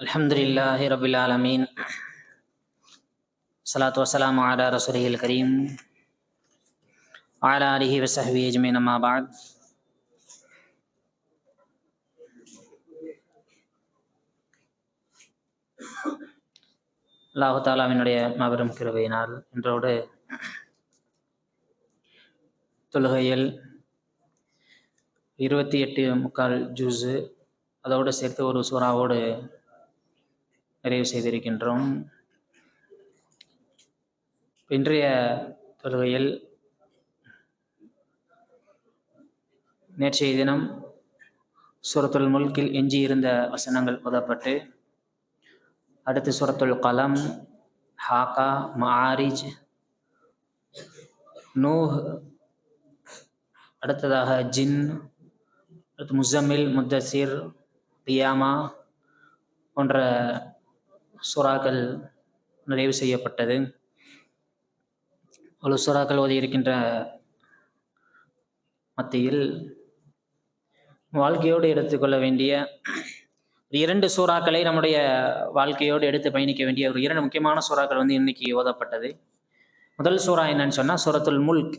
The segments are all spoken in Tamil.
الحمد لله رب العالمين الصلاة والسلام على رسوله الكريم وعلى آله وصحبه أجمعين أما بعد அல்லாஹு தாலாவினுடைய மாபெரும் கிருபையினால் இன்றோடு தொழுகையில் இருபத்தி எட்டு முக்கால் ஜூஸு அதோடு சேர்த்து ஒரு சூறாவோடு நிறைவு செய்திருக்கின்றோம். இன்றைய தொழுகையில் நேற்றைய தினம் சுரத்துல் முல்கில் எஞ்சியிருந்த வசனங்கள் ஓதப்பட்டு அடுத்து சுரத்துல் கலம் ஹாக்கா மாரிஜ் நூஹ் அடுத்ததாக ஜின் அடுத்து முசமில் முத்தசிர் தியாமா போன்ற சுறாக்கள் நிறைவு செய்யப்பட்டது. ஒரு சுறாக்கள் ஓதி இருக்கின்ற மத்தியில் வாழ்க்கையோடு எடுத்துக்கொள்ள வேண்டிய ஒரு இரண்டு சூறாக்களை நம்முடைய வாழ்க்கையோடு எடுத்து பயணிக்க வேண்டிய ஒரு இரண்டு முக்கியமான சூறாக்கள் வந்து இன்னைக்கு ஓதப்பட்டது. முதல் சூறா என்னன்னு சொன்னால் சூரத்துல் முல்க்.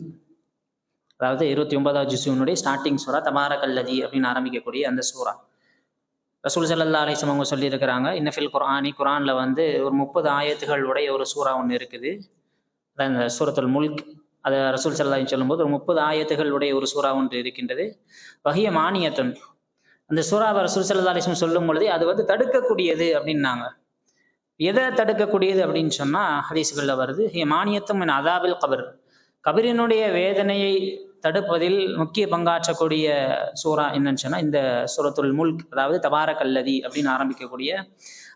அதாவது இருபத்தி ஒன்பதாவது ஜிசுனுடைய ஸ்டார்டிங் சூறா தபாரகல்லதி அப்படின்னு ஆரம்பிக்கக்கூடிய அந்த சூறா. ரசூல் சல்லா அலிஸ்லம் அவங்க சொல்லியிருக்கிறாங்க இன்னஃபில் குரானி குரானில் வந்து ஒரு முப்பது ஆயத்துகள் உடைய ஒரு சூறா ஒன்று இருக்குது. அதான் இந்த சூரத்துல் முல்க் அதை ரசூல் சல்லா சொல்லும்போது ஒரு முப்பது ஆயத்துகள் உடைய ஒரு சூறா ஒன்று இருக்கின்றது. வகிய மானியத்தன் அந்த சூறாவை ரசூல் சல்லா அலிஸ்லம் சொல்லும் பொழுது அது வந்து தடுக்கக்கூடியது அப்படின்னாங்க. எதை தடுக்கக்கூடியது அப்படின்னு சொன்னால் ஹதீஸ்களில் வருது மானியத்தும் என் அதாபில் கபர். கபரினுடைய வேதனையை தடுப்பதில் முக்கிய பங்காற்றக்கூடிய சூறா என்னன்னு சொன்னால் இந்த சூரத்துல் முல்க் அதாவது தபாரக் கல்லதி அப்படின்னு ஆரம்பிக்கக்கூடிய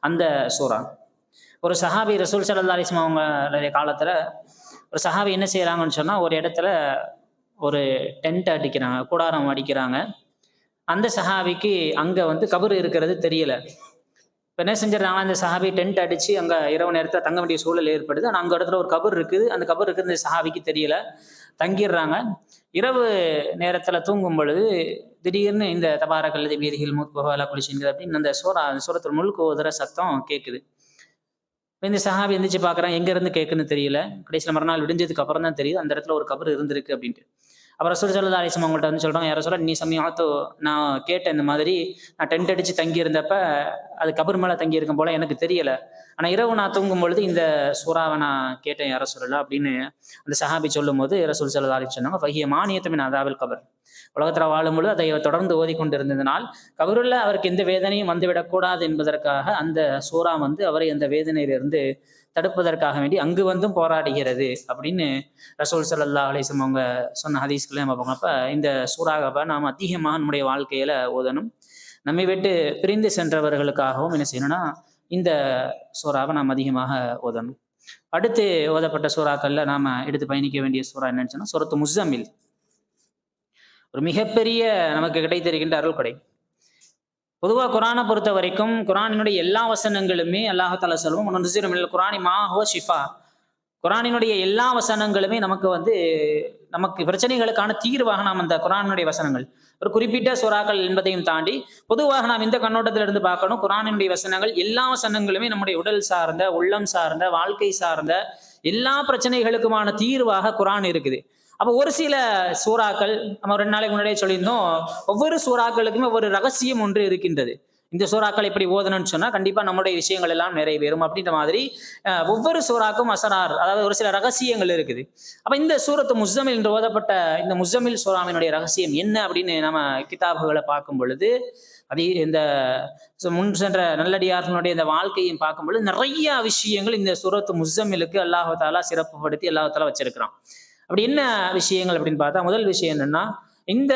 அந்த சூறா. ஒரு சஹாபி ரசூல் சல்லா அலிஸ்லாம் அவங்களுடைய காலத்தில் ஒரு சஹாபி என்ன செய்கிறாங்கன்னு சொன்னால் ஒரு இடத்துல ஒரு டென்ட் அடிக்கிறாங்க கூடாரம் அடிக்கிறாங்க. அந்த சஹாபிக்கு அங்கே வந்து கபர் இருக்கிறது தெரியல. இப்போ என்ன செஞ்சிடறாங்க அந்த சஹாபி டென்ட் அடித்து அங்கே இரவு நேரத்தில் தங்க வேண்டிய சூழல் ஏற்படுது. ஆனால் அங்கே இடத்துல ஒரு கபர் இருக்குது. அந்த கபர் இருக்குது இந்த சஹாபிக்கு தெரியல. தங்கிடுறாங்க. இரவு நேரத்தில் தூங்கும் பொழுது திடீர்னு இந்த தபாரக்கல் வீதிகள் மூத்பகால குளிச்சுங்கிறது அப்படின்னு அந்த சூறா அந்த சூரத்தில் முழுக்க ஓதுற சத்தம் கேட்குது. இந்த சஹாபி எந்திரிச்சு பார்க்குறான் எங்கேருந்து கேட்குன்னு தெரியல. கடைசியில் மறுநாள் விடிஞ்சதுக்கு அப்புறம் தான் தெரியுது அந்த இடத்துல ஒரு கபர் இருந்திருக்கு அப்படின்ட்டு. அப்புறம் சுடு சொல்லா அலிசம் அவங்கள்ட்ட வந்து சொல்கிறாங்க யாரோ சொல்ல நீ சமயத்தோ நான் கேட்டேன் இந்த மாதிரி நான் டென்ட் அடித்து தங்கியிருந்தப்ப அது கபர் மேலே தங்கியிருக்கும் போல் போல எனக்கு தெரியலை. ஆனால் இரவு நான் தூங்கும் பொழுது இந்த சூறாவை நான் கேட்டேன் யாரோ சொல்லலாம் அப்படின்னு அந்த சஹாபி சொல்லும் போது ரசூல் சல்லா அலி சொன்னாங்க. ஃபஹிய மானியத்தமின் அதாவில் கபர். உலகத்தில் வாழும்பொழுது அதை தொடர்ந்து ஓதிக்கொண்டிருந்ததனால் கபருள்ள அவருக்கு எந்த வேதனையும் வந்துவிடக்கூடாது என்பதற்காக அந்த சூறா வந்து அவரை அந்த வேதனையிலிருந்து தடுப்பதற்காக வேண்டி அங்கு வந்தும் போராடுகிறது அப்படின்னு ரசூல் சல்லா அலிசம் அவங்க சொன்ன ஹதீஸ்களை நம்ம பார்ப்போம் அப்போ இந்த சூறாகவை நாம் அதிகமாக நம்முடைய வாழ்க்கையில் ஓதணும். நம்மை விட்டு பிரிந்து சென்றவர்களுக்காகவும் என்ன செய்யணும்னா இந்த சூறாவை நாம் அதிகமாக ஓதணும். அடுத்து ஓதப்பட்ட சூறாக்களில் நாம் எடுத்து பயணிக்க வேண்டிய சூறா என்னன்னு சொன்னா சுரத்து முஸ்ஸமில். ஒரு மிகப்பெரிய நமக்கு கிடைத்திருக்கின்ற அருள் கொடை பொதுவாக குரானை பொறுத்த வரைக்கும் குரானினுடைய எல்லா வசனங்களுமே அல்லாஹால சொல்லுவோம் நுசிரமில் குரானி மாஹோ ஷிஃபா. குரானினுடைய எல்லா வசனங்களுமே நமக்கு வந்து நமக்கு பிரச்சனைகளுக்கான தீர்வாக நாம் அந்த குரானுடைய வசனங்கள். ஒரு குறிப்பிட்ட சுறாக்கள் என்பதையும் தாண்டி பொதுவாக நாம் இந்த கண்ணோட்டத்தில் இருந்து பார்க்கணும். குரானினுடைய வசனங்கள் எல்லா வசனங்களுமே நம்முடைய உடல் சார்ந்த உள்ளம் சார்ந்த வாழ்க்கை சார்ந்த எல்லா பிரச்சனைகளுக்குமான தீர்வாக குரான் இருக்குது. அப்போ ஒரு சில சூறாக்கள் நம்ம ரெண்டு நாளைக்கு முன்னாடியே சொல்லியிருந்தோம். ஒவ்வொரு சூறாக்களுக்குமே ஒவ்வொரு ரகசியம் ஒன்று இருக்கின்றது. இந்த சூறாக்கள் எப்படி ஓதணும்னு சொன்னால் கண்டிப்பாக நம்முடைய விஷயங்கள் எல்லாம் நிறைவேறும் அப்படின்ற மாதிரி ஒவ்வொரு சூறாக்கும் அசரார் அதாவது ஒரு சில ரகசியங்கள் இருக்குது. அப்போ இந்த சூரத்து முஸ்தமில் என்று ஓதப்பட்ட இந்த முஸ்ஸமில் சூறாமினுடைய ரகசியம் என்ன அப்படின்னு நம்ம கிதாபுகளை பார்க்கும் பொழுது அதே இந்த முன் சென்ற நல்லடியார்களுடைய இந்த வாழ்க்கையும் பார்க்கும் பொழுது நிறைய விஷயங்கள் இந்த சூரத்து முஸ்தமிலுக்கு அல்லாஹாலா சிறப்புப்படுத்தி அல்லாஹாலா வச்சிருக்கிறான். அப்படி என்ன விஷயங்கள் அப்படின்னு பார்த்தா முதல் விஷயம் என்னன்னா இந்த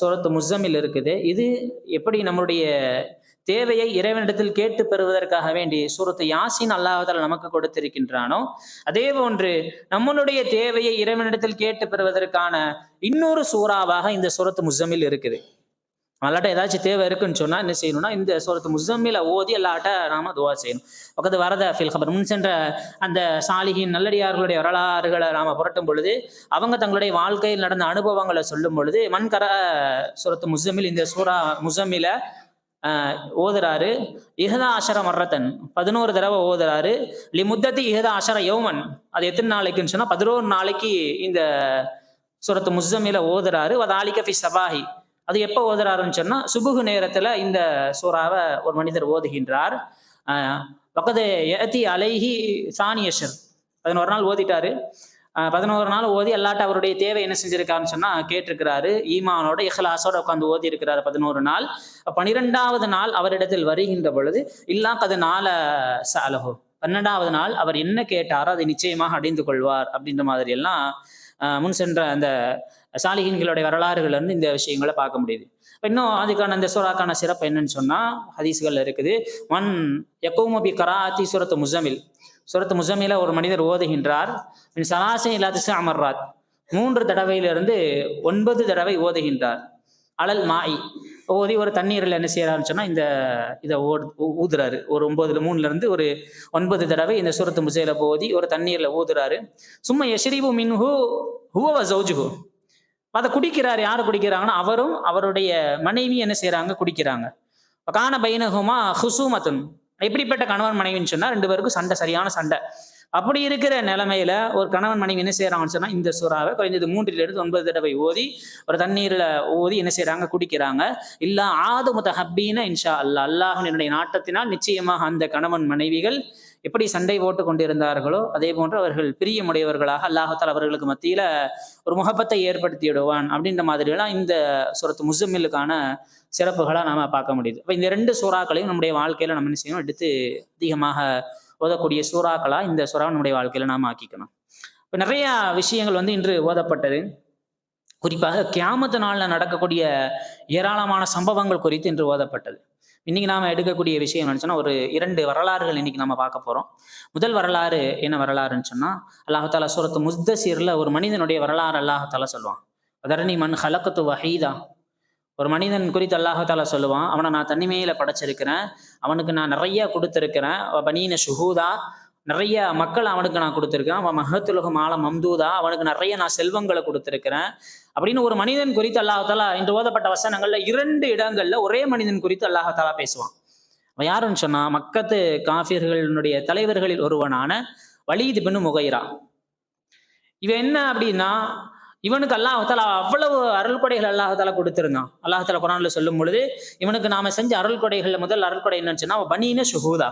சுரத்து முஸ்ஸமில் இருக்குது. இது எப்படி நம்மளுடைய தேவையை இறைவனிடத்தில் கேட்டு பெறுவதற்காக வேண்டி சூரத்து யாசின் அல்லாஹால நமக்கு கொடுத்திருக்கின்றானோ அதே போன்று நம்மளுடைய தேவையை இறைவனிடத்தில் கேட்டு பெறுவதற்கான இன்னொரு சூறாவாக இந்த சூரத்து முஸ்ஸமில் இருக்குது. அல்லாட்ட ஏதாச்சும் தேவை இருக்குன்னு சொன்னா என்ன செய்யணும்னா இந்த சூரத்து முசம்மில ஓதி எல்லாட்ட நாம துவா செய்யணும். பக்கத்து வரத ஃபில் ஹபர் முன் சென்ற அந்த சாலிகின் நல்லடியார்களுடைய வரலாறுகளை நாம புரட்டும் பொழுது அவங்க தங்களுடைய வாழ்க்கையில் நடந்த அனுபவங்களை சொல்லும் பொழுது மண்கர சூரத்து முஸ்ஸமில் இந்த சூரா முசம்மில ஓதுறாரு இஹதா அஷர மர்ரத்தன். பதினோரு தடவை ஓதுறாரு லி முத்தத்தி இஹதா அஷர யௌமன். அது எத்தனை நாளைக்குன்னு சொன்னா பதினோரு நாளைக்கு இந்த சுரத்து முஸ்ஸமில ஓதுறாரு. வதாலிக ஃபி சபாஹி அது எப்போ ஓதுறாருன்னு சொன்னால் சுபுகு நேரத்தில் இந்த சூறாவை ஒரு மனிதர் ஓதுகின்றார். பக்கத்து எத்தி அலைஹி சானியஷர் பதினோரு நாள் ஓதிட்டாரு. பதினோரு நாள் ஓதி அல்லாட்ட அவருடைய தேவை என்ன செஞ்சிருக்காருன்னு சொன்னா கேட்டிருக்கிறாரு. ஈமானோட இஹ்லாஸோட உட்காந்து ஓதி இருக்கிறாரு பதினோரு நாள். பனிரெண்டாவது நாள் அவரிடத்தில் வருகின்ற பொழுது இல்லா கது நாள சாலஹோ பன்னெண்டாவது நாள் அவர் என்ன கேட்டாரோ அதை நிச்சயமாக அடைந்து கொள்வார் அப்படின்ற மாதிரி எல்லாம் முன் சென்ற அந்த சாலிகின்களுடைய வரலாறுகள்லேருந்து இந்த விஷயங்களை பார்க்க முடியுது. இன்னும் அதுக்கான அந்த சூறாக்கான சிறப்பு என்னன்னு சொன்னால் ஹதீஸ்கள் இருக்குது ஒன் யக்கூமபி கராத்தி சுரத்து முசமில் சுரத்து முசமில ஒரு மனிதர் ஓதுகின்றார் மின் சலாசை இல்லாத அமர்ராத். மூன்று தடவையிலிருந்து ஒன்பது தடவை ஓதுகின்றார். அலல் மாய் ஓதி ஒரு தண்ணீரில் என்ன செய்யறாருன்னு சொன்னால் இந்த இதை ஓடு ஊதுறாரு. ஒரு ஒன்பதுல மூணுல இருந்து ஒரு ஒன்பது தடவை இந்த சுரத்து முசையில் ஓதி ஒரு தண்ணீரில் ஊதுறாரு. சும்மா யஷ்ரிபு மின்ஹு ஹுவ ஜௌஜுஹு அதை குடிக்கிறார் யார் குடிக்கிறாங்கன்னா அவரும் அவருடைய மனைவி என்ன செய்யறாங்க குடிக்கிறாங்க. கான பைனகுமா ஹுசூமத்துன். எப்படிப்பட்ட கணவன் மனைவின்னு சொன்னா ரெண்டு பேருக்கும் சண்டை சரியான சண்டை. அப்படி இருக்கிற நிலைமையில ஒரு கணவன் மனைவி என்ன செய்யறாங்கன்னு சொன்னா இந்த சுறாவை குறைஞ்சது மூன்றில் இருந்து ஒன்பது தடவை ஓதி ஒரு தண்ணீர்ல ஓதி என்ன செய்யறாங்க குடிக்கிறாங்க. இல்ல ஆது முத ஹப்பீன இன்ஷா அல்லா அல்லாஹனுடைய நாட்டத்தினால் நிச்சயமாக அந்த கணவன் மனைவிகள் எப்படி சண்டை போட்டு கொண்டிருந்தார்களோ அதே போன்று அவர்கள் பிரியமுடையவர்களாக அல்லாஹத்தால் அவர்களுக்கு மத்தியில ஒரு முகப்பத்தை ஏற்படுத்தி விடுவான் அப்படின்ற மாதிரியெல்லாம் இந்த சுரத்து முசம்மிலுக்கான சிறப்புகளாக நாம பார்க்க முடியுது. அப்ப இந்த ரெண்டு சூறாக்களையும் நம்முடைய வாழ்க்கையில நம்ம என்ன செய்யணும்? எடுத்து அதிகமாக ஓதக்கூடிய சூறாக்களா இந்த சூறாவை நம்முடைய வாழ்க்கையில நாம ஆக்கிக்கணும். இப்ப நிறைய விஷயங்கள் வந்து இன்று ஓதப்பட்டது. குறிப்பாக கியாமத்து நாளில் நடக்கக்கூடிய ஏராளமான சம்பவங்கள் குறித்து இன்று ஓதப்பட்டது. இன்னைக்கு நாம எடுக்கக்கூடிய விஷயம் என்னன்னு ஒரு இரண்டு வரலாறுகள் இன்னைக்கு நம்ம பார்க்க போறோம். முதல் வரலாறு என்ன வரலாறுன்னு சொன்னா அல்லாஹால சூரத்து முஸ்தசீர்ல ஒரு மனிதனுடைய வரலாறு அல்லாஹால சொல்லுவான். அதரணி மண் ஹலக்கத்து வஹீதா. ஒரு மனிதன் குறித்து அல்லாஹால சொல்லுவான் அவனை நான் தனிமையில படைச்சிருக்கிறேன். அவனுக்கு நான் நிறைய கொடுத்துருக்கிறேன். பனீன சுகூதா நிறைய மக்கள் அவனுக்கு நான் கொடுத்துருக்கேன். அவன் மகத்துலகம் ஆலம் மம்தூதா. அவனுக்கு நிறைய நான் செல்வங்களை கொடுத்துருக்கிறேன். அப்படின்னு ஒரு மனிதன் குறித்து அல்லாஹாலா இன்று ஓதப்பட்ட வசனங்கள்ல இரண்டு இடங்கள்ல ஒரே மனிதன் குறித்து அல்லாஹாலா பேசுவான். அவன் யாருன்னு சொன்னா மக்கத்து காஃபியர்களுடைய தலைவர்களில் ஒருவனான வலீது பின் முகைரா. இவன் என்ன அப்படின்னா இவனுக்கு அல்லாஹால அவ்வளவு அருள் கொடைகள் அல்லாஹால கொடுத்திருந்தான். அல்லாஹால குரான்ல சொல்லும் பொழுது இவனுக்கு நாம செஞ்ச அருள் கொடைகள்ல முதல் அருள் கொடை என்னன்னு சொன்னா அவன் பனீன சுகூதா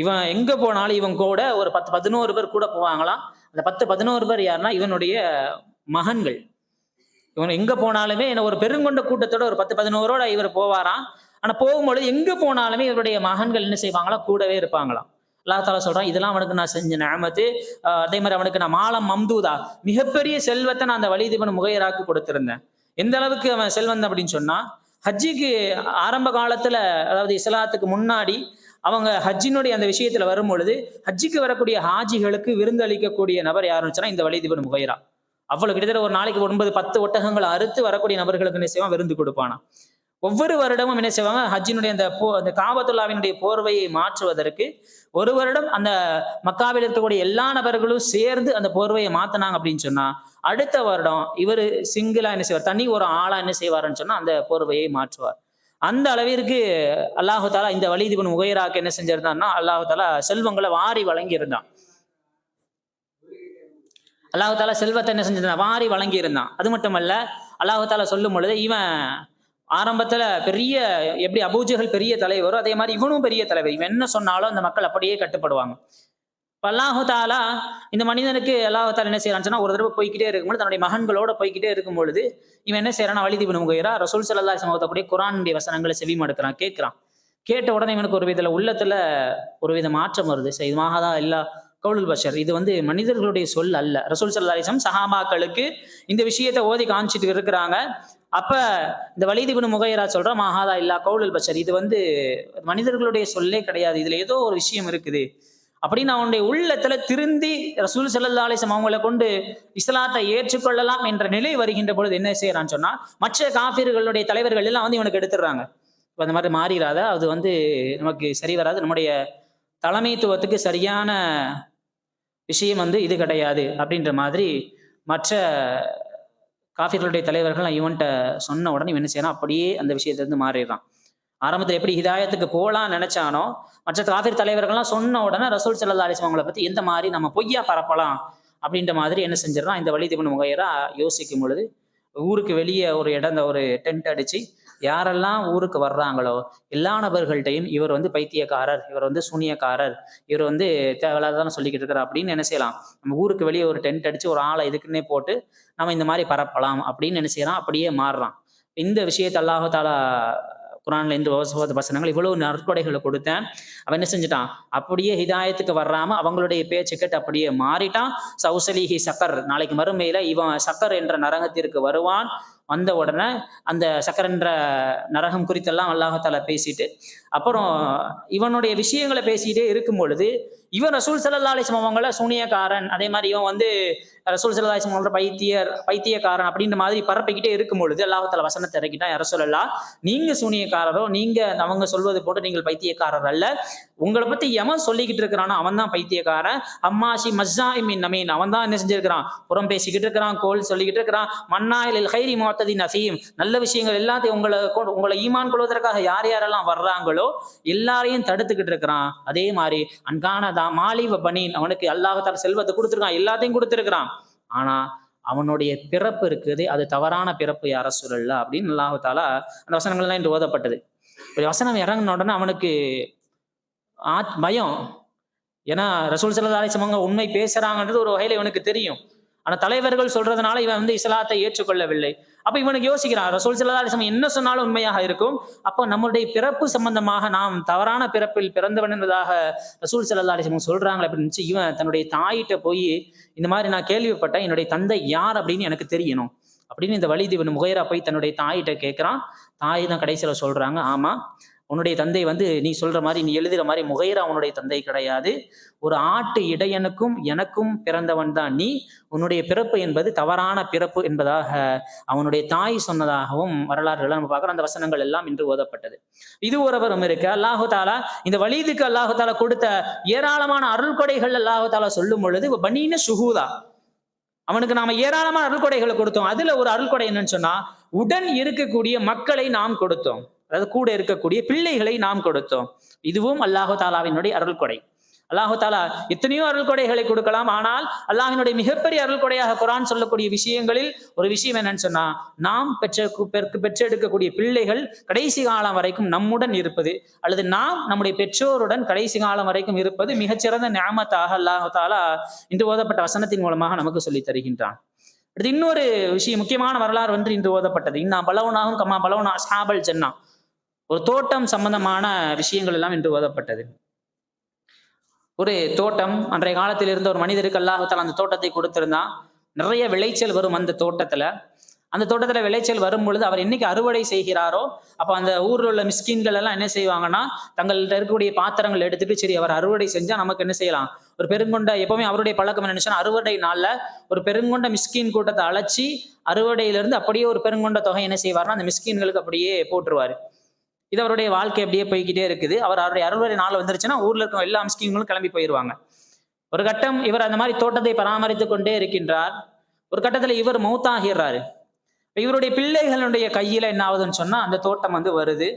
இவன் எங்க போனாலும் இவன் கூட ஒரு பத்து பதினோரு பேர் கூட போவாங்களாம். அந்த பத்து பதினோரு பேர் யாருன்னா இவனுடைய மகன்கள். இவன் எங்க போனாலுமே என்ன ஒரு பெருங்கொண்ட கூட்டத்தோட ஒரு பத்து பதினோரோட இவர் போவாராம். ஆனா போகும்பொழுது எங்க போனாலுமே இவருடைய மகன்கள் என்ன செய்வாங்களா? கூடவே இருப்பாங்களாம். அல்லா தாலா சொல்றான் இதெல்லாம் அவனுக்கு நான் செஞ்ச நேமத்து அதே மாதிரி அவனுக்கு நான் மாலம் மம்தூதா. மிகப்பெரிய செல்வத்தை நான் அந்த வலிதீபன் முகையராக்கு கொடுத்திருந்தேன். எந்த அளவுக்கு அவன் செல்வந்தன் அப்படின்னு சொன்னா ஹஜ்ஜிக்கு ஆரம்ப காலத்துல அதாவது இஸ்லாத்துக்கு முன்னாடி அவங்க ஹஜ்ஜினுடைய அந்த விஷயத்துல வரும் பொழுது ஹஜ்ஜிக்கு வரக்கூடிய ஹாஜிகளுக்கு விருந்தளிக்கக்கூடிய நபர் யாருன்னு சொன்னா இந்த வலிதிபன் முகைரா. அவ்வளவு கிட்டத்தட்ட ஒரு நாளைக்கு ஒன்பது பத்து ஒட்டகங்களை அறுத்து வரக்கூடிய நபர்களுக்கு என்ன செய்வான்? விருந்து கொடுப்பானா. ஒவ்வொரு வருடமும் என்ன செய்வாங்க? ஹஜ்ஜினுடைய அந்த போ அந்த காபத்துல்லாவினுடைய போர்வையை மாற்றுவதற்கு ஒரு வருடம் அந்த மக்காவில் இருக்கக்கூடிய எல்லா நபர்களும் சேர்ந்து அந்த போர்வையை மாத்தினாங்க அப்படின்னு சொன்னா அடுத்த வருடம் இவர் சிங்கிளா என்ன செய்வார்? தனி ஒரு ஆளா என்ன செய்வாருன்னு சொன்னா அந்த போர்வையை மாற்றுவார். அந்த அளவிற்கு அல்லாஹு தாலா இந்த வலிதிபன் முகைராக்கு என்ன செஞ்சிருந்தான்னா அல்லாஹு தாலா செல்வங்களை வாரி வழங்கி இருந்தான் அல்லாஹு தாலா செல்வத்தை என்ன செஞ்சிருந்தான்? வாரி வழங்கி இருந்தான் அது மட்டுமல்ல அல்லாஹு தாலா சொல்லும் பொழுது இவன் ஆரம்பத்துல பெரிய எப்படி அபூஜகள் பெரிய தலைவரோ அதே மாதிரி இவனும் பெரிய தலைவர். இவன் என்ன சொன்னாலும் அந்த மக்கள் அப்படியே கட்டுப்படுவாங்க. பல்லாஹுதாலா அல்லாஹு தாலா இந்த மனிதனுக்கு அல்லாஹு தாலா என்ன செய்யறான்னு சொன்னா ஒரு தடவை போய்கிட்டே இருக்கும்போது தன்னுடைய மகன்களோட போய்கிட்டே இருக்கும் பொழுது இவன் என்ன செய்யறான் வழிதீபன் முகையரா ரசூல் சல்லா சமூகத்தக்கூடிய குரானுடைய வசனங்களை செவி மடுக்கிறான் கேட்கிறான். கேட்ட உடனே இவனுக்கு ஒரு விதத்துல உள்ளத்துல ஒரு வித மாற்றம் வருது. சரி இது மாகாதா இல்லா கவுலுல் பஷர். இது வந்து மனிதர்களுடைய சொல் அல்ல. ரசூல் சல்லாசம் சஹாபாக்களுக்கு இந்த விஷயத்தை ஓதி காமிச்சிட்டு இருக்கிறாங்க. அப்ப இந்த வலிதிபுன் முகையரா சொல்ற மகாதா இல்லா கவுலுல் பஷர் இது வந்து மனிதர்களுடைய சொல்லே கிடையாது. இதுல ஏதோ ஒரு விஷயம் இருக்குது. அப்படின்னு அவனுடைய உள்ளத்துல திருந்தி ரசூல் செல்லல்லா அலிசம் அவங்களை கொண்டு இஸ்லாத்தை ஏற்றுக்கொள்ளலாம் என்ற நிலை வருகின்ற பொழுது என்ன செய்யறான்னு சொன்னா மற்ற காஃபிர்களுடைய தலைவர்கள் எல்லாம் வந்து இவனுக்கு எடுத்துடுறாங்க. அந்த மாதிரி மாறிடாத அது வந்து நமக்கு சரி வராது. நம்முடைய தலைமைத்துவத்துக்கு சரியான விஷயம் வந்து இது கிடையாது அப்படின்ற மாதிரி மற்ற காஃபிர்களுடைய தலைவர்கள் இவன்கிட்ட சொன்ன உடனே இவன் என்ன செய்யறான்? அப்படியே அந்த விஷயத்திலிருந்து மாறிடுறான். ஆரம்பத்தில் எப்படி ஹிதாயத்துக்கு போகலாம்னு நினைச்சானோ மற்ற காஃபிர் தலைவர்கள்லாம் சொன்ன உடனே ரசூல் சல்லா அலிஸ்லாம் அவங்கள பத்தி எந்த மாதிரி நம்ம பொய்யா பரப்பலாம்? அப்படின்ற மாதிரி என்ன செஞ்சிடறான். இந்த வழிதிபன் முகையரா யோசிக்கும் பொழுது ஊருக்கு வெளியே ஒரு இடம் ஒரு டென்ட் அடிச்சு யாரெல்லாம் ஊருக்கு வர்றாங்களோ எல்லா நபர்கள்ட்டையும் இவர் வந்து பைத்தியக்காரர் இவர் வந்து சூனியக்காரர் இவர் வந்து தேவையில்லாதான் சொல்லிக்கிட்டு இருக்கிறார் அப்படின்னு என்ன செய்யலாம் நம்ம ஊருக்கு வெளியே ஒரு டென்ட் அடிச்சு ஒரு ஆளை இதுக்குன்னே போட்டு நம்ம இந்த மாதிரி பரப்பலாம் அப்படின்னு என்ன செய்யறான் அப்படியே மாறுறான். இந்த விஷயத்தை அல்லாஹாலா குரான்ல இருந்து ஓசோத வசனங்கள் இவ்வளவு நற்கொடைகளை கொடுத்தேன். அவன் என்ன செஞ்சுட்டான்? அப்படியே ஹிதாயத்துக்கு வர்றாம அவங்களுடைய பேச்சு கேட்டு அப்படியே மாறிட்டான். சௌசலிஹி சக்கர். நாளைக்கு மறுமையில இவன் சக்கர் என்ற நரகத்திற்கு வருவான். வந்த உடனே அந்த சக்கர் என்ற நரகம் குறித்தெல்லாம் அல்லாஹால பேசிட்டு அப்புறம் இவனுடைய விஷயங்களை பேசிட்டே இருக்கும் பொழுது இவன் ரசூல் சல்லா அலிஸ்லாம் அவங்கள சூனியக்காரன். அதே மாதிரி இவன் வந்து ரசூல் சல்லா அலிஸ்லாம் அவங்கள பைத்தியர் பைத்தியக்காரன் அப்படின்ற மாதிரி பரப்பிக்கிட்டே இருக்கும் பொழுது அல்லாஹால வசனத்தை இறக்கிட்டான். யார சொல்லலாம் நீங்க சூனியக்காரரோ நீங்க அவங்க சொல்வது போட்டு நீங்கள் பைத்தியக்காரர் அல்ல. உங்களை பத்தி எவன் சொல்லிக்கிட்டு இருக்கிறானோ அவன் தான் பைத்தியக்காரன். அம்மாஷி மஸ்ஸா இமின் நமீன். அவன் தான் என்ன செஞ்சிருக்கிறான்? புறம் பேசிக்கிட்டு இருக்கிறான் கோல் சொல்லிக்கிட்டு இருக்கிறான். மன்னாயில் ஹைரி மோத்ததி நசீம். நல்ல விஷயங்கள் எல்லாத்தையும் உங்களை கொ- உங்களை ஈமான் கொள்வதற்காக யார் யாரெல்லாம் வர்றாங்களோ எல்லாரையும் தடுத்துக்கிட்டு இருக்கிறான். அதே மாதிரி தான் மாலிவ பனின் அவனுக்கு அல்லாஹால செல்வத்தை கொடுத்துருக்கான் எல்லாத்தையும் கொடுத்துருக்கிறான். ஆனா அவனுடைய பிறப்பு இருக்குது அது தவறான பிறப்பு யார சொல்லல அப்படின்னு அல்லாஹால அந்த வசனங்கள்லாம் இன்று ஓதப்பட்டது. ஒரு வசனம் இறங்கின உடனே அவனுக்கு ஆத் பயம். ஏன்னா ரசூல் சல்லா அலிஸ்லமங்க உண்மை பேசுறாங்கன்றது ஒரு வகையில இவனுக்கு தெரியும். ஆனா தலைவர்கள் சொல்றதுனால இவன் வந்து இஸ்லாத்தை ஏற்றுக்கொள்ளவில்லை. அப்ப இவனுக்கு யோசிக்கிறான் ரசூல் சல்லா என்ன சொன்னாலும் உண்மையாக இருக்கும். அப்போ நம்முடைய பிறப்பு சம்பந்தமாக நாம் தவறான பிறப்பில் பிறந்தவன் என்பதாக ரசூல் சல்லா அலிஸ்லம் சொல்றாங்க அப்படின்னு நினைச்சு இவன் தன்னுடைய தாயிட்ட போய் இந்த மாதிரி நான் கேள்விப்பட்டேன் என்னுடைய தந்தை யார் அப்படின்னு எனக்கு தெரியணும். அப்படின்னு இந்த வழிதீவன் முகைரா போய் தன்னுடைய தாயிட்ட கேட்கிறான் தாய் தான் கடைசியில சொல்றாங்க ஆமா உன்னுடைய தந்தை வந்து நீ சொல்ற மாதிரி நீ எழுதுற மாதிரி முகைரா உன்னுடைய தந்தை கிடையாது. ஒரு ஆட்டு இடையனுக்கும் எனக்கும் பிறந்தவன் தான் நீ. உன்னுடைய பிறப்பு என்பது தவறான பிறப்பு என்பதாக அவனுடைய தாய் சொன்னதாகவும் வரலாறுகள் நம்ம பார்க்குறோம். அந்த வசனங்கள் எல்லாம் இன்று ஓதப்பட்டது. இது ஒருவரும் இருக்கு அல்லாஹு தாலா இந்த வலிதுக்கு அல்லாஹு தாலா கொடுத்த ஏராளமான அருள் கொடைகள் அல்லாஹு தாலா சொல்லும் பொழுது பனீன சுகூதா அவனுக்கு நாம ஏராளமான அருள் கொடைகளை கொடுத்தோம். அதுல ஒரு அருள் கொடை என்னன்னு சொன்னா உடன் இருக்கக்கூடிய மக்களை நாம் கொடுத்தோம். அதாவது கூட இருக்கக்கூடிய பிள்ளைகளை நாம் கொடுத்தோம். இதுவும் அல்லாஹு தாலாவினுடைய அருள் கொடை அல்லாஹு தாலா எத்தனையோ அருள் கொடைகளை கொடுக்கலாம். ஆனால் அல்லாஹினுடைய மிகப்பெரிய அருள் கொடையாக குரான் சொல்லக்கூடிய விஷயங்களில் ஒரு விஷயம் என்னன்னு சொன்னா நாம் பெற்ற பெற்று பெற்றெடுக்கக்கூடிய பிள்ளைகள் கடைசி காலம் வரைக்கும் நம்முடன் இருப்பது அல்லது நாம் நம்முடைய பெற்றோருடன் கடைசி காலம் வரைக்கும் இருப்பது மிகச்சிறந்த ஞாமத்தாக அல்லாஹு தாலா இன்று ஓதப்பட்ட வசனத்தின் மூலமாக நமக்கு சொல்லித் தருகின்றான். அடுத்து இன்னொரு விஷயம் முக்கியமான வரலாறு வந்து இன்று ஓதப்பட்டது. இன்னா பலவனாகும் கம்மா பலவனா சாபல் சென்னா ஒரு தோட்டம் சம்பந்தமான விஷயங்கள் எல்லாம் இன்று ஓதப்பட்டது. ஒரு தோட்டம் அன்றைய காலத்தில் இருந்த ஒரு மனிதருக்கு அல்லாஹத்தால் அந்த தோட்டத்தை கொடுத்திருந்தான் நிறைய விளைச்சல் வரும் அந்த தோட்டத்துல. அந்த தோட்டத்துல விளைச்சல் வரும் பொழுது அவர் என்னைக்கு அறுவடை செய்கிறாரோ அப்ப அந்த ஊர்ல உள்ள மிஸ்கின்கள் எல்லாம் என்ன செய்வாங்கன்னா தங்கள்கிட்ட இருக்கக்கூடிய பாத்திரங்கள் எடுத்துட்டு சரி அவர் அறுவடை செஞ்சா நமக்கு என்ன செய்யலாம்? ஒரு பெருங்கொண்ட எப்பவுமே அவருடைய பழக்கம் என்ன அறுவடை நாள்ல ஒரு பெருங்கொண்ட மிஸ்கின் கூட்டத்தை அழைச்சி அறுவடையிலிருந்து அப்படியே ஒரு பெருங்கொண்ட தொகை என்ன செய்வார்னா அந்த மிஸ்கின்களுக்கு அப்படியே போட்டுருவாரு. இது அவருடைய வாழ்க்கை அப்படியே போய்கிட்டே இருக்குது. அவர் அவருடைய அறுவடை நாள் வந்துருச்சுன்னா ஊர்ல இருக்கும் எல்லா அம்ஸ்கிங்களும் கிளம்பி போயிடுவாங்க ஒரு கட்டம் இவர் அந்த மாதிரி தோட்டத்தை பராமரித்து கொண்டே இருக்கின்றார். ஒரு கட்டத்துல இவர் மௌத்தாகிறாரு இவருடைய பிள்ளைகளுடைய கையில என்ன ஆகுதுன்னு சொன்னா அந்த தோட்டம் வந்து வருது.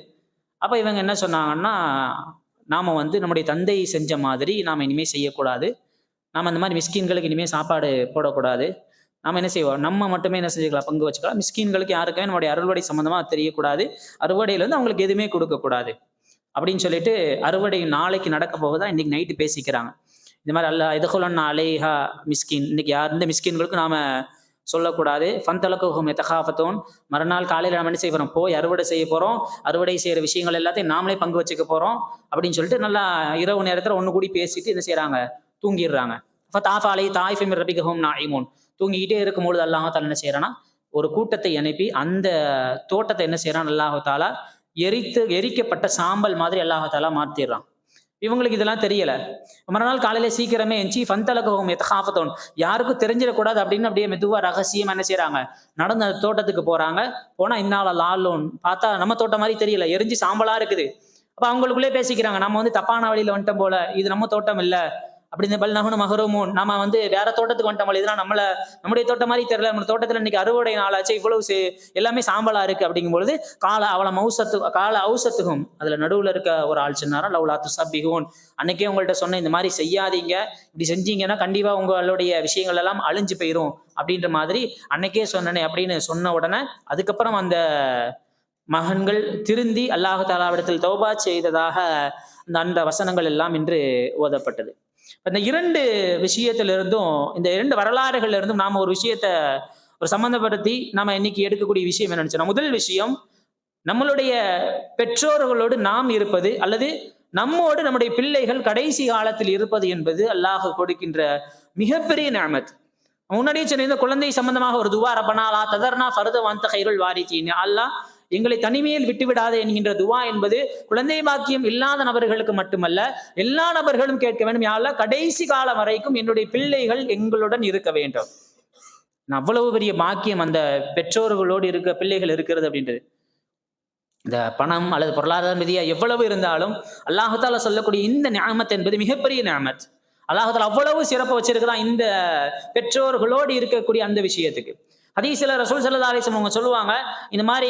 அப்ப இவங்க என்ன சொன்னாங்கன்னா நாம வந்து நம்முடைய தந்தை செஞ்ச மாதிரி நாம இனிமே செய்யக்கூடாது. நாம அந்த மாதிரி மிஸ்கின்களுக்கு இனிமே சாப்பாடு போடக்கூடாது. நாம என்ன செய்வோம்? நம்ம மட்டுமே என்ன செஞ்சுக்கலாம்? பங்கு வச்சுக்கலாம். மிஸ்கின்களுக்கு யாருக்குமே நம்முடைய அறுவடை சம்பந்தமா தெரியக்கூடாது. அறுவடையில இருந்து அவங்களுக்கு எதுவுமே கொடுக்கக்கூடாது. அப்படின்னு சொல்லிட்டு அறுவடை நாளைக்கு நடக்க போகுதா? இன்னைக்கு நைட்டு பேசிக்கிறாங்க. இந்த மாதிரி அல்ல இதுகுலன் அலேஹா மிஸ்கின். இன்னைக்கு யார் இந்த மிஸ்கின்களுக்கு நாம சொல்லக்கூடாது. ஃபந்தலக்குஹும் எத்தகாஃபத்தோன் மறுநாள் காலையில் நம்ம என்ன செய்யறோம் போய் அறுவடை செய்ய போறோம். அறுவடை செய்யற விஷயங்கள் எல்லாத்தையும் நாமளே பங்கு வச்சுக்க போறோம். அப்படின்னு சொல்லிட்டு நல்லா இரவு நேரத்தில் ஒன்று கூடி பேசிட்டு என்ன செய்கிறாங்க தூங்கிடுறாங்க. ஃபதாஃப் அலை தாய்ஃபிம் ரபிகஹும் நாயிமூன். தூங்கிக்கிட்டே இருக்கும் பொழுது அல்லாஹால என்ன செய்யறான்னா ஒரு கூட்டத்தை அனுப்பி அந்த தோட்டத்தை என்ன செய்யறான் அல்லாஹத்தால எரித்து எரிக்கப்பட்ட சாம்பல் மாதிரி அல்லாஹ் மாத்திடுறான் இவங்களுக்கு இதெல்லாம் தெரியல. மறுநாள் காலையில சீக்கிரமே எஞ்சி ஃபந்தலகவும் எத்தகாஃபத்தோன் யாருக்கும் தெரிஞ்சிடக்கூடாது அப்படின்னு அப்படியே மெதுவா ரகசியம் என்ன செய்யறாங்க நடந்து அந்த தோட்டத்துக்கு போறாங்க. போனா இன்னால லாலோன் பார்த்தா நம்ம தோட்டம் மாதிரி தெரியல எரிஞ்சு சாம்பலா இருக்குது. அப்ப அவங்களுக்குள்ளே பேசிக்கிறாங்க நம்ம வந்து தப்பான வழியில வந்துட்டோம் போல இது நம்ம தோட்டம் இல்லை. அப்படி இந்த பல் நகனு மகரூமூன் நம்ம வந்து வேற தோட்டத்துக்கு வந்துட்டோம் இதெல்லாம் நம்மள நம்முடைய தோட்டம் மாதிரி தெரியல. நம்ம தோட்டத்துல இன்னைக்கு அறுவடை நாளாச்சு இவ்வளவு எல்லாமே சாம்பலா இருக்கு அப்படிங்கும்பொழுது கால அவளை மௌசத்து கால ஔசத்துகும் அதுல நடுவுல இருக்க ஒரு ஆள் சொன்னாரா லவ்லா துசப்பிகுன் அன்னைக்கே உங்கள்ட்ட சொன்ன இந்த மாதிரி செய்யாதீங்க. இப்படி செஞ்சீங்கன்னா கண்டிப்பா உங்களுடைய விஷயங்கள் எல்லாம் அழிஞ்சு போயிரும். அப்படின்ற மாதிரி அன்னைக்கே சொன்னனே அப்படின்னு சொன்ன உடனே அதுக்கப்புறம் அந்த மகன்கள் திருந்தி அல்லாஹு தாலாவிடத்தில் தௌபா செய்ததாக அந்த அந்த வசனங்கள் எல்லாம் இன்று ஓதப்பட்டது. இந்த இரண்டு விஷயத்திலிருந்தும் இந்த இரண்டு வரலாறுகள்ல இருந்தும் நாம ஒரு விஷயத்த ஒரு சம்பந்தப்படுத்தி நாம இன்னைக்கு எடுக்கக்கூடிய விஷயம் என்ன நினைச்சோம்னா முதல் விஷயம் நம்மளுடைய பெற்றோர்களோடு நாம் இருப்பது அல்லது நம்மோடு நம்முடைய பிள்ளைகள் கடைசி காலத்தில் இருப்பது என்பது அல்லாஹ் கொடுக்கின்ற மிகப்பெரிய நியமத். முன்னாடியே சொன்ன இந்த குழந்தை சம்பந்தமாக ஒரு துவா ரபனாலா ததர்னா ஃபர்த வந்த கைருள் வாரித்தீன் அல்லாஹ் எங்களை தனிமையில் விட்டுவிடாதே என்கின்ற துவா என்பது குழந்தை பாக்கியம் இல்லாத நபர்களுக்கு மட்டுமல்ல எல்லா நபர்களும் கேட்க வேண்டும். யாரெல்லாம் கடைசி காலம் வரைக்கும் என்னுடைய பிள்ளைகள் எங்களுடன் இருக்க வேண்டும். அவ்வளவு பெரிய பாக்கியம் அந்த பெற்றோர்களோடு இருக்க பிள்ளைகள் இருக்கிறது அப்படின்றது. இந்த பணம் அல்லது பொருளாதார ரீதியா எவ்வளவு இருந்தாலும் அல்லாஹால சொல்லக்கூடிய இந்த ஞாமத் என்பது மிகப்பெரிய ஞாமத் அல்லாஹால அவ்வளவு சிறப்பு வச்சிருக்கிறான் இந்த பெற்றோர்களோடு இருக்கக்கூடிய அந்த விஷயத்துக்கு. ஹதீஸ்ல ரசூல் சல்லா அலிசம் அவங்க சொல்லுவாங்க இந்த மாதிரி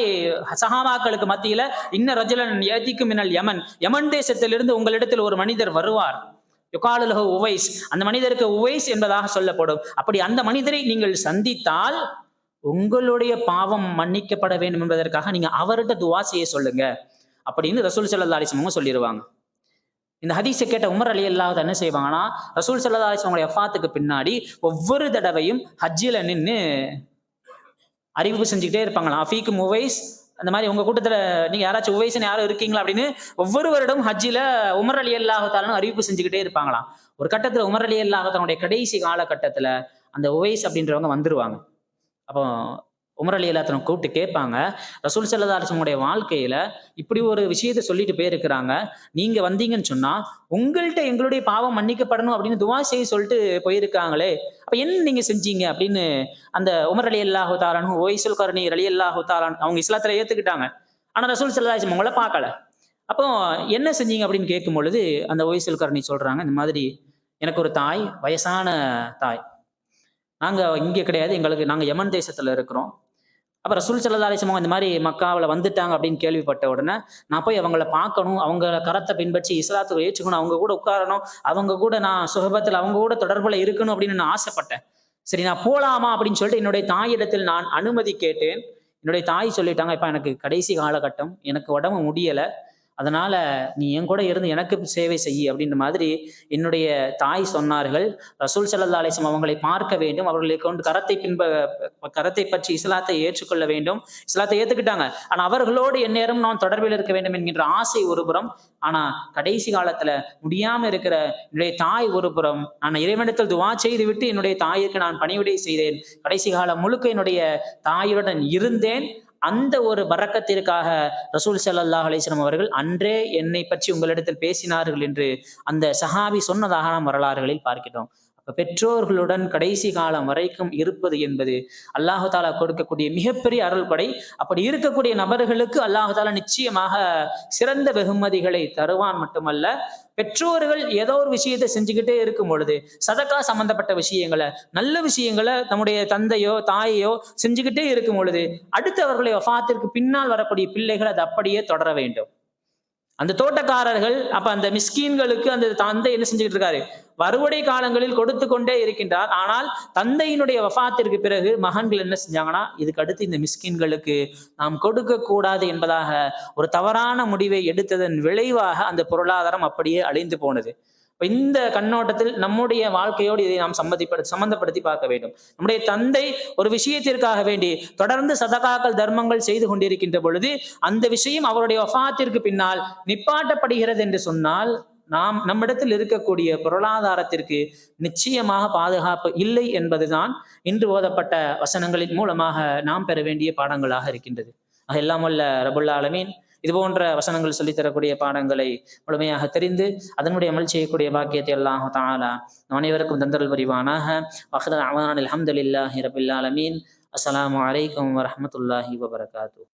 சஹாபாக்களுக்கு மத்தியில இன்ன ரஜுலன் ஏதிக்கும் மின்னல் யமன். யமன் தேசத்திலிருந்து உங்களிடத்தில் ஒரு மனிதர் வருவார். யுகாலுலக உவைஸ். அந்த மனிதருக்கு உவைஸ் என்பதாக சொல்லப்படும். அப்படி அந்த மனிதரை நீங்கள் சந்தித்தால் உங்களுடைய பாவம் மன்னிக்கப்பட வேண்டும் என்பதற்காக நீங்க அவர்கிட்ட துவா செய்ய சொல்லுங்க அப்படின்னு ரசூல் சல்லா அலிஸ்லம் அவங்க சொல்லிடுவாங்க இந்த ஹதீஸை கேட்ட உமர் அலி அல்லாஹ் என்ன செய்வாங்கன்னா ரசூல் சல்லா அலிஸ்லமுடைய எஃபாத்துக்கு பின்னாடி ஒவ்வொரு தடவையும் ஹஜ்ஜில நின்று அறிவிப்பு செஞ்சுக்கிட்டே இருப்பாங்களாம். அஃபீக்கு முவைஸ் அந்த மாதிரி உங்க கூட்டத்துல நீங்க யாராச்சும் உவைசன் யாரும் இருக்கீங்களா அப்படின்னு ஒவ்வொரு வருடம் ஹஜ்ஜில உமர் அலி அல்லாஹாலும் அறிவிப்பு செஞ்சுக்கிட்டே இருப்பாங்களாம். ஒரு கட்டத்துல உமர் அலி அல்லாஹத்தனுடைய கடைசி காலகட்டத்துல அந்த உவைஸ் அப்படின்றவங்க வந்துருவாங்க. அப்போ உமர் அலி அல்லாத்தனை கூப்பிட்டு கேட்பாங்க. ரசூல் சல்லா அலிஸ்லமுடைய வாழ்க்கையில இப்படி ஒரு விஷயத்த சொல்லிட்டு போயிருக்கிறாங்க. நீங்க வந்தீங்கன்னு சொன்னா உங்கள்கிட்ட எங்களுடைய பாவம் மன்னிக்கப்படணும் அப்படின்னு துவா செய்ய சொல்லிட்டு போயிருக்காங்களே. அப்ப என்ன நீங்க செஞ்சீங்க அப்படின்னு அந்த உமர் அலி அல்லாஹு தாலானு ஓய்சுல் கருணி அலி அல்லாஹு தாலான் அவங்க இஸ்லாத்துல ஏத்துக்கிட்டாங்க. ஆனா ரசூல் சல்லா அலிஸ்லம் பார்க்கல. அப்போ என்ன செஞ்சீங்க அப்படின்னு கேட்கும் பொழுது அந்த ஓய்சுல் கருணி சொல்றாங்க இந்த மாதிரி எனக்கு ஒரு தாய் வயசான தாய். நாங்கள் இங்கே கிடையாது. எங்களுக்கு நாங்கள் யமன் தேசத்தில் இருக்கிறோம். அப்புறம் ரசூல் சல்லா இந்த மாதிரி மக்காவில் வந்துட்டாங்க அப்படின்னு கேள்விப்பட்ட உடனே நான் போய் அவங்கள பார்க்கணும் அவங்க கரத்தை பின்பற்றி இஸ்லாத்துக்கு ஏற்றுக்கணும் அவங்க கூட உட்காரணும் அவங்க கூட நான் சுகபத்தில் அவங்க கூட தொடர்பில் இருக்கணும் அப்படின்னு நான் ஆசைப்பட்டேன். சரி நான் போகலாமா அப்படின்னு சொல்லிட்டு என்னுடைய தாயிடத்தில் நான் அனுமதி கேட்டேன். என்னுடைய தாய் சொல்லிட்டாங்க இப்போ எனக்கு கடைசி காலகட்டம் எனக்கு உடம்பு முடியலை. அதனால நீ என் கூட இருந்து எனக்கு சேவை செய் அப்படின்ற மாதிரி என்னுடைய தாய் சொன்னார்கள். ரசூல் சல்லா அலிஸ்லாம் அவங்களை பார்க்க வேண்டும். அவர்களை கொண்டு கரத்தை பின்ப கரத்தை பற்றி இஸ்லாத்தை ஏற்றுக்கொள்ள வேண்டும். இஸ்லாத்தை ஏத்துக்கிட்டாங்க. ஆனா அவர்களோடு எந்நேரம் நான் தொடர்பில் இருக்க வேண்டும் என்கின்ற ஆசை ஒருபுறம் ஆனா கடைசி காலத்துல முடியாம இருக்கிற என்னுடைய தாய் ஒருபுறம் நான் இறைவனிடத்தில் துவா செய்து விட்டு என்னுடைய தாயிற்கு நான் பணிவிடை செய்தேன். கடைசி காலம் முழுக்க என்னுடைய தாயுடன் இருந்தேன். அந்த ஒரு வரக்கத்திற்காக ரசூல் சல்லாஹ் அலிஸ்லாம் அவர்கள் அன்றே என்னை பற்றி உங்களிடத்தில் பேசினார்கள் என்று அந்த சஹாபி சொன்னதாக நாம் வரலாறுகளில் பார்க்கிறோம். பெற்றோர்களுடன் கடைசி காலம் வரைக்கும் இருப்பது என்பது அல்லாஹு தாலா கொடுக்கக்கூடிய மிகப்பெரிய அருள் கொடை அப்படி இருக்கக்கூடிய நபர்களுக்கு அல்லாஹு தாலா நிச்சயமாக சிறந்த வெகுமதிகளை தருவான் மட்டுமல்ல பெற்றோர்கள் ஏதோ ஒரு விஷயத்தை செஞ்சுக்கிட்டே இருக்கும் பொழுது சதக்கா சம்பந்தப்பட்ட விஷயங்களை நல்ல விஷயங்களை நம்முடைய தந்தையோ தாயையோ செஞ்சுக்கிட்டே இருக்கும் பொழுது அடுத்தவர்களை வஃத்திற்கு பின்னால் வரக்கூடிய பிள்ளைகள் அது அப்படியே தொடர வேண்டும். அந்த தோட்டக்காரர்கள் அப்ப அந்த மிஸ்கீன்களுக்கு அந்த தந்தை என்ன செஞ்சுக்கிட்டு இருக்காரு? வறுவடை காலங்களில் கொடுத்து கொண்டே இருக்கின்றார். ஆனால் தந்தையினுடைய வஃபாத்திற்கு பிறகு மகன்கள் என்ன செஞ்சாங்கன்னா இதுக்கு அடுத்து இந்த மிஸ்கின்களுக்கு நாம் கொடுக்க கூடாது என்பதாக ஒரு தவறான முடிவை எடுத்ததன் விளைவாக அந்த பொருளாதாரம் அப்படியே அழிந்து போனது. இந்த கண்ணோட்டத்தில் நம்முடைய வாழ்க்கையோடு இதை நாம் சம்மதிப்படு சம்பந்தப்படுத்தி பார்க்க வேண்டும். நம்முடைய தந்தை ஒரு விஷயத்திற்காக வேண்டி தொடர்ந்து சதகாக்கள் தர்மங்கள் செய்து கொண்டிருக்கின்ற பொழுது அந்த விஷயம் அவருடைய ஒஃபாத்திற்கு பின்னால் நிப்பாட்டப்படுகிறது என்று சொன்னால் நாம் நம்மிடத்தில் இருக்கக்கூடிய பொருளாதாரத்திற்கு நிச்சயமாக பாதுகாப்பு இல்லை என்பதுதான் இன்று ஓதப்பட்ட வசனங்களின் மூலமாக நாம் பெற வேண்டிய பாடங்களாக இருக்கின்றது. எல்லாம் வல்ல ரபுல்லா அலமீன் இது போன்ற வசனங்கள் சொல்லித்தரக்கூடிய பாடங்களை முழுமையாக தெரிந்து அதனுடைய அமல் செய்யக்கூடிய பாக்கியத்தை அல்லாஹ் தாலா அனைவருக்கும் தந்தரல் புரிவானாக. வஹதன் அவான் அலமதுல்லாஹி ரபுல்லா அலமீன் அஸ்லாம் வலைக்கம் வரமத்துல்லாஹி வபரகாத்து